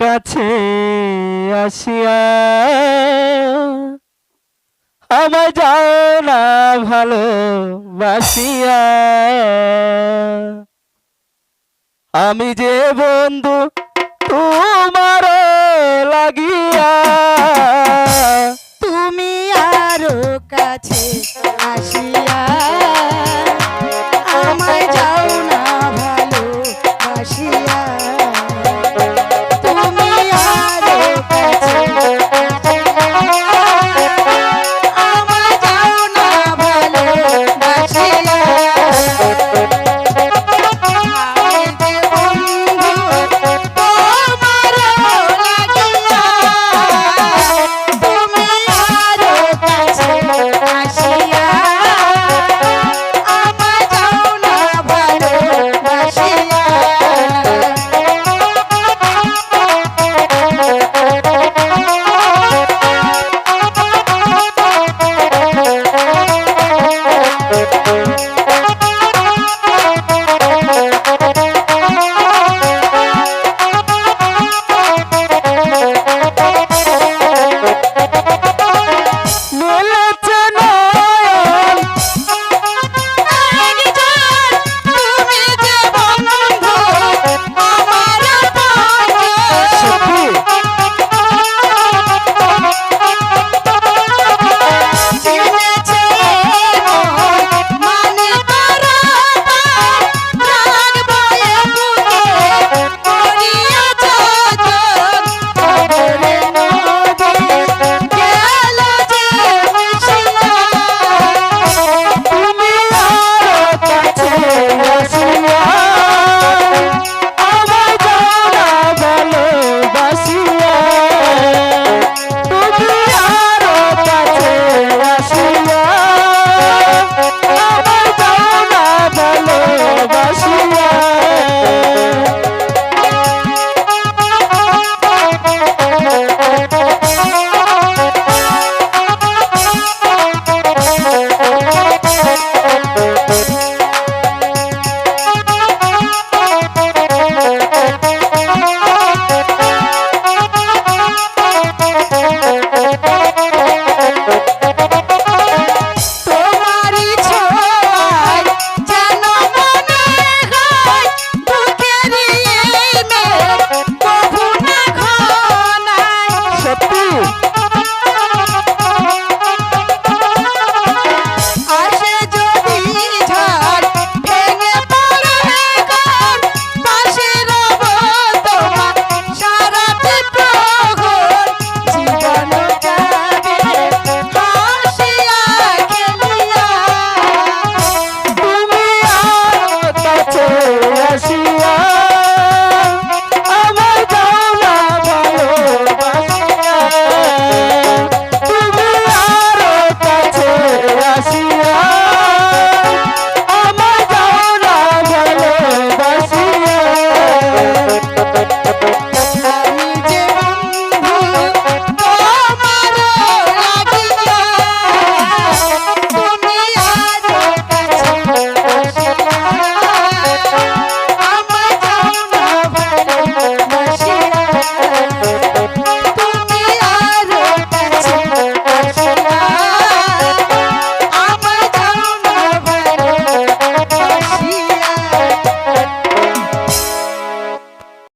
কাছে আসিয়া আমার যাও না ভালো বাসিয়া আমি যে বন্ধু তোমার লাগিয়া